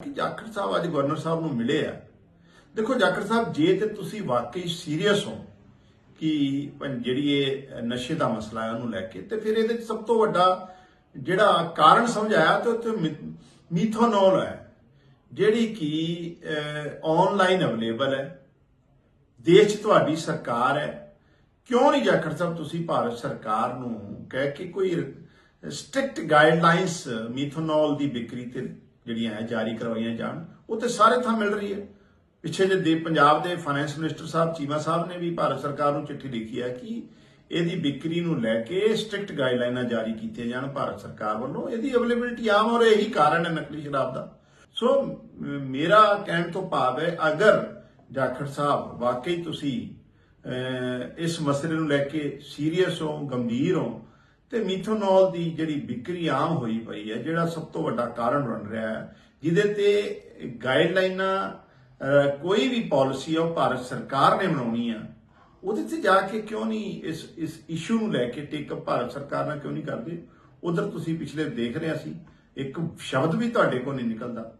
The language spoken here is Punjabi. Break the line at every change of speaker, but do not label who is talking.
ਕਿ ਜਾਖੜ ਸਾਹਿਬ ਅੱਜ ਗਵਰਨਰ ਸਾਹਿਬ ਨੂੰ ਮਿਲੇ ਆ। ਦੇਖੋ ਜਾਖੜ ਸਾਹਿਬ, ਜੇ ਤੇ ਤੁਸੀਂ ਵਾਕਈ ਸੀਰੀਅਸ ਹੋ ਕਿ ਜਿਹੜੀ ਇਹ ਨਸ਼ੇ ਦਾ ਮਸਲਾ ਹੈ ਉਹਨੂੰ ਲੈ ਕੇ, ਤੇ ਫਿਰ ਇਹਦੇ 'ਚ ਸਭ ਤੋਂ ਵੱਡਾ ਜਿਹੜਾ ਕਾਰਨ ਸਮਝਾਇਆ ਤੇ ਉੱਥੇ ਮੀਥੋਨੋਲ ਹੈ, ਜਿਹੜੀ ਕਿ ਆਨਲਾਈਨ ਅਵੇਲੇਬਲ ਹੈ। ਦੇਸ਼ ਤੁਹਾਡੀ ਸਰਕਾਰ ਹੈ। ਕਿਉਂ ਨਹੀਂ ਜਾਖੜ ਸਾਹਿਬ ਤੁਸੀਂ ਭਾਰਤ ਸਰਕਾਰ ਨੂੰ ਕਹਿ ਕੇ ਕੋਈ ਸਟ੍ਰਿਕਟ ਗਾਈਡਲਾਈਨਸ ਮੀਥੋਨੋਲ ਦੀ ਵਿਕਰੀ ਤੇ ਜਿਹੜੀਆਂ ਹੈ ਜਾਰੀ ਕਰਵਾਈਆਂ ਜਾਣ, ਉਹ ਤੇ ਸਾਰੇ ਥਾਂ ਮਿਲ ਰਹੀ ਹੈ। ਪਿੱਛੇ ਜੇ ਦੇ ਪੰਜਾਬ ਦੇ ਫਾਈਨੈਂਸ ਮਿਨਿਸਟਰ ਸਾਹਿਬ, ਚੀਮਾ ਸਾਹਿਬ ਨੇ ਵੀ ਭਾਰਤ ਸਰਕਾਰ ਨੂੰ ਚਿੱਠੀ ਲਿਖੀ ਹੈ ਕਿ ਇਹਦੀ ਵਿਕਰੀ ਨੂੰ ਲੈ ਕੇ ਸਟ੍ਰਿਕਟ ਗਾਈਡਲਾਈਨਾਂ ਜਾਰੀ ਕੀਤੀਆਂ ਜਾਣ ਭਾਰਤ ਸਰਕਾਰ ਵੱਲੋਂ। ਇਹਦੀ ਅਵੇਲੇਬਿਲਟੀ ਆਮ ਔਰ ਇਹੀ ਕਾਰਨ ਹੈ ਨਕਲੀ ਸ਼ਰਾਬ ਦਾ। ਸੋ ਮੇਰਾ ਕਹਿਣ ਤੋਂ ਭਾਵ ਹੈ, ਅਗਰ ਜਾਖੜ ਸਾਹਿਬ, ਵਾਕਈ ਤੁਸੀਂ ਇਸ ਮਸਲੇ ਨੂੰ ਲੈ ਕੇ ਸੀਰੀਅਸ ਹੋ, ਗੰਭੀਰ ਹੋ ਤੇ ਮੀਥੋਨੋਲ ਦੀ ਜਿਹੜੀ ਵਿਕਰੀ ਆਮ ਹੋਈ ਪਈ ਹੈ, ਜਿਹੜਾ ਸਭ ਤੋਂ ਵੱਡਾ ਕਾਰਨ ਬਣ ਰਿਹਾ ਹੈ, ਜਿਹਦੇ ਤੇ ਗਾਈਡਲਾਈਨਾਂ ਕੋਈ ਵੀ ਪਾਲਿਸੀ ਆ, ਉਹ ਭਾਰਤ ਸਰਕਾਰ ਨੇ ਬਣਾਉਣੀ ਆ, ਉਹਦੇ ਤੇ ਜਾ ਕੇ ਕਿਉਂ ਨਹੀਂ ਇਸ ਇਸ ਇਸ਼ੂ ਨੂੰ ਲੈ ਕੇ ਟੇਕ ਅਪ ਭਾਰਤ ਸਰਕਾਰ ਨਾਲ ਕਿਉਂ ਨਹੀਂ ਕਰਦੇ? ਉਧਰ ਤੁਸੀਂ ਪਿਛਲੇ ਦੇਖ ਰਿਹਾ ਸੀ ਇੱਕ ਸ਼ਬਦ ਵੀ ਤੁਹਾਡੇ ਕੋਲ ਨਹੀਂ ਨਿਕਲਦਾ।